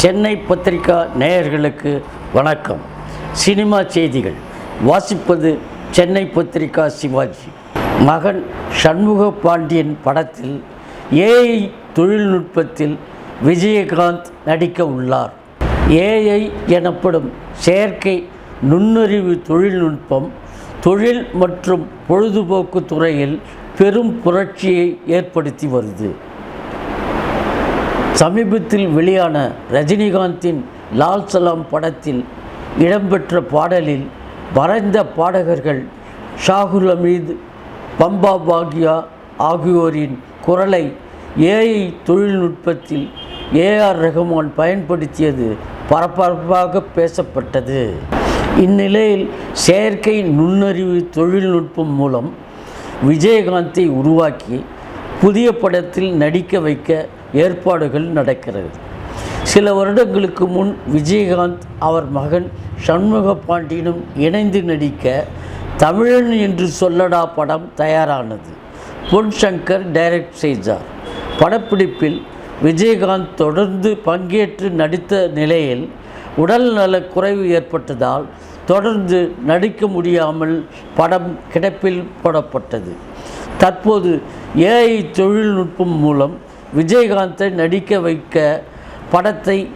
சென்னை பத்திரிகா நேயர்களுக்கு வணக்கம். சினிமா செய்திகள். வாசிப்பது சென்னை பத்திரிகா சிவாஜி. மகன் சண்முக பாண்டியன் படத்தில் ஏஐ தொழில்நுட்பத்தில் விஜயகாந்த் நடிக்க உள்ளார். ஏஐ எனப்படும் செயற்கை நுண்ணறிவு தொழில்நுட்பம் தொழில் மற்றும் பொழுதுபோக்கு துறையில் பெரும் புரட்சியை ஏற்படுத்தி வருது. சமீபத்தில் வெளியான ரஜினிகாந்தின் லால் சலாம் படத்தில் இடம்பெற்ற பாடலில் வரைந்த பாடகர்கள் ஷாகுல் அமீது பம்பா பாக்யா ஆகியோரின் குரலை ஏஐ தொழில்நுட்பத்தில் ஏஆர் ரஹ்மான் பயன்படுத்தியது பரபரப்பாக பேசப்பட்டது. இந்நிலையில் செயற்கை நுண்ணறிவு தொழில்நுட்பம் மூலம் விஜயகாந்தை உருவாக்கி புதிய படத்தில் நடிக்க வைக்க ஏற்பாடுகள் நடக்கிறது. சில வருடங்களுக்கு முன் விஜயகாந்த் அவர் மகன் சண்முக பாண்டியனும் இணைந்து நடிக்க தமிழன் என்று சொல்லடா படம் தயாரானது. பொன் சங்கர் டைரக்ட் செய்தார். படப்பிடிப்பில் விஜயகாந்த் தொடர்ந்து பங்கேற்று நடித்த நிலையில் உடல் குறைவு ஏற்பட்டதால் தொடர்ந்து நடிக்க முடியாமல் படம் கிடப்பில் போடப்பட்டது. தற்போது ஏஐ தொழில்நுட்பம் மூலம் விஜயகாந்தை நடிக்க வைக்க படத்தை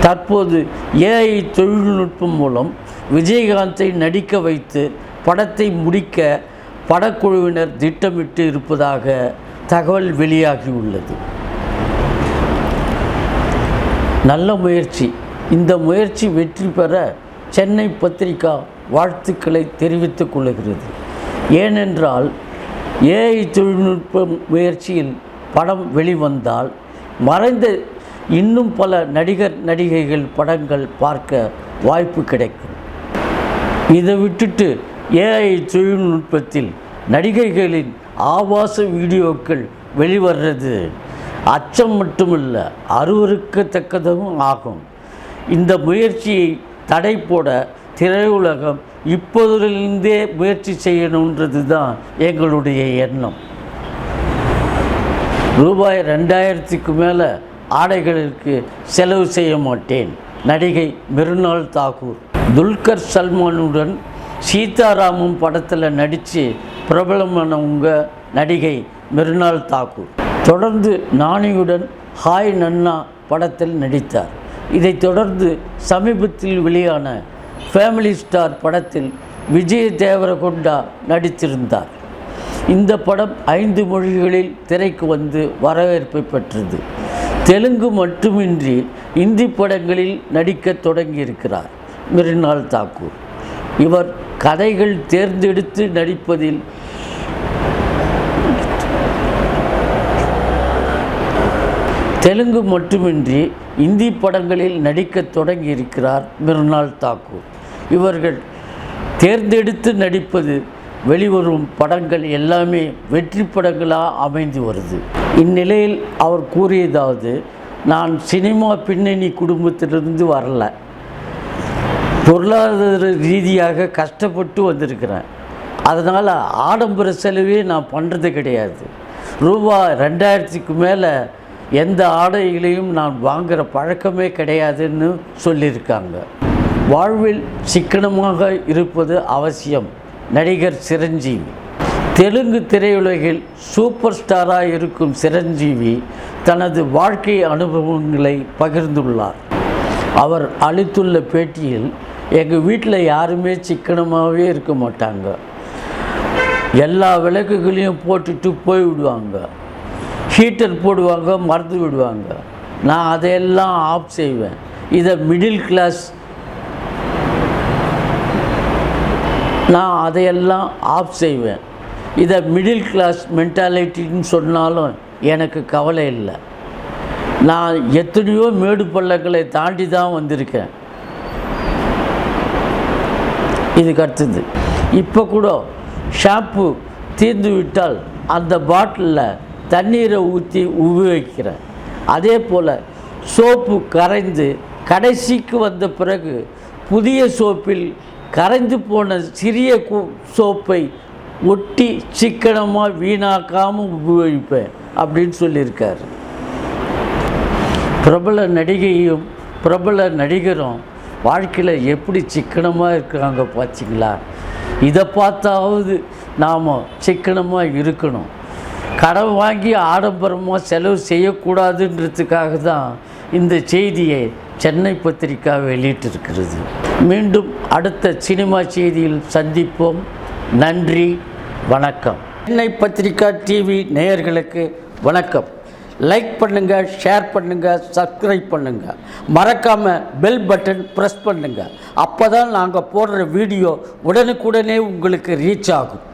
தற்போது ஏஐ தொழில்நுட்பம் மூலம் விஜயகாந்தை நடிக்க வைத்து படத்தை முடிக்க படக்குழுவினர் திட்டமிட்டு இருப்பதாக தகவல் வெளியாகியுள்ளது. நல்ல முயற்சி. இந்த முயற்சி வெற்றி பெற சென்னை பத்திரிகா வாழ்த்துக்களை தெரிவித்துக் கொள்கிறது. ஏனென்றால் ஏஐ தொழில்நுட்ப முயற்சியில் படம் வெளிவந்தால் மறைந்த இன்னும் பல நடிகர் நடிகைகள் படங்கள் பார்க்க வாய்ப்பு கிடைக்கும். இதை விட்டுட்டு ஏஐ தொழில்நுட்பத்தில் நடிகைகளின் ஆபாச வீடியோக்கள் வெளிவர்றது அச்சம் மட்டுமில்லை அருவருக்கத்தக்கதும் ஆகும். இந்த முயற்சியை தடை போட திரையுலகம் இப்போதிலிருந்தே முயற்சி செய்யணுன்றது தான் எங்களுடைய எண்ணம். ரூபாய் ரெண்டாயிரத்துக்கு மேலே ஆடைகளுக்கு செலவு செய்ய மாட்டேன். நடிகை மிருனால் தாகூர். துல்கர் சல்மானுடன் சீதாராமம் படத்தில் நடித்து பிரபலமானவங்க நடிகை மிருனால் தாக்கூர் தொடர்ந்து நானியுடன் ஹாய் நன்னா படத்தில் நடித்தார். இதைத் தொடர்ந்து சமீபத்தில் வெளியான ஃபேமிலி ஸ்டார் படத்தில் விஜய் தேவரகொண்டா நடித்திருந்தார். இந்த படம் ஐந்து மொழிகளில் திரைக்கு வந்து வரவேற்பை பெற்றது. தெலுங்கு மட்டுமின்றி இந்தி படங்களில் நடிக்க தொடங்கியிருக்கிறார் மிருனால் தாக்கூர். இவர் கதைகள் தேர்ந்தெடுத்து நடிப்பதில் தெலுங்கு மட்டுமின்றி இந்தி படங்களில் நடிக்க தொடங்கியிருக்கிறார் மிருனால் தாக்கூர். இவர்கள் தேர்ந்தெடுத்து நடிப்பது வெளிவரும் படங்கள் எல்லாமே வெற்றி படங்களாக அமைந்து வருது. இந்நிலையில் அவர் கூறியதாவது நான் சினிமா பின்னணி குடும்பத்திலிருந்து வரல. பொருளாதார ரீதியாக கஷ்டப்பட்டு வந்திருக்கிறேன். அதனால் ஆடம்பர செலவே நான் பண்ணுறது கிடையாது. ரூபா ரெண்டாயிரத்துக்கு மேலே எந்த ஆடைகளையும் நான் வாங்குகிற பழக்கமே கிடையாதுன்னு சொல்லியிருக்காங்க. வாழ்வில் சிக்கனமாக இருப்பது அவசியம் நடிகர் சிரஞ்சீவி. தெலுங்கு திரையுலகில் சூப்பர் ஸ்டாராக இருக்கும் சிரஞ்சீவி தனது வாழ்க்கை அனுபவங்களை பகிர்ந்துள்ளார். அவர் அளித்துள்ள பேட்டியில் எங்கள் வீட்டில் யாருமே சிக்கனமாகவே இருக்க மாட்டாங்க. எல்லா விளக்குகளையும் போட்டுட்டு போய்விடுவாங்க. ஹீட்டர் போடுவாங்க மறந்து விடுவாங்க. நான் அதையெல்லாம் ஆஃப் செய்வேன். இதை மிடில் கிளாஸ் நான் அதையெல்லாம் ஆஃப் செய்வேன். இதை மிடில் கிளாஸ் மென்டாலிட்டின்னு சொன்னாலும் எனக்கு கவலை இல்லை. நான் எத்தனையோ மேடு பள்ளங்களை தாண்டி தான் வந்திருக்கேன். இதுக்கு அடுத்தது. இப்போ கூட ஷாம்பு தீர்ந்து விட்டால் அந்த பாட்டிலில் தண்ணீரை ஊற்றி உபயோகிக்கிறேன் அதே போல் சோப்பு கரைந்து கடைசிக்கு வந்த பிறகு புதிய சோப்பில் கரைந்து போன சிறிய சோப்பை ஒட்டி சிக்கனமாக வீணாக்காமல் உபயோகிப்பேன் அப்படின்னு சொல்லியிருக்கார். பிரபல நடிகையும் பிரபல நடிகரும் வாழ்க்கையில் எப்படி சிக்கனமாக இருக்கிறாங்க பார்த்தீங்களா இதை பார்த்தாவது நாம் சிக்கனமாக இருக்கணும். கடன் வாங்கி ஆடம்பரமாக செலவு செய்யக்கூடாதுன்றதுக்காக தான் இந்த செய்தியை சென்னை பத்திரிக்கா வெளியிட்டிருக்கிறது. மீண்டும் அடுத்த சினிமா செய்தியில் சந்திப்போம். நன்றி வணக்கம். சென்னை பத்திரிக்கா டிவி நேயர்களுக்கு வணக்கம். லைக் பண்ணுங்கள் ஷேர் பண்ணுங்கள் சப்ஸ்கிரைப் பண்ணுங்கள் மறக்காமல் பெல் பட்டன் ப்ரெஸ் பண்ணுங்கள் அப்போ தான் நாங்கள் போடுற வீடியோ உடனுக்குடனே உங்களுக்கு ரீச் ஆகும்.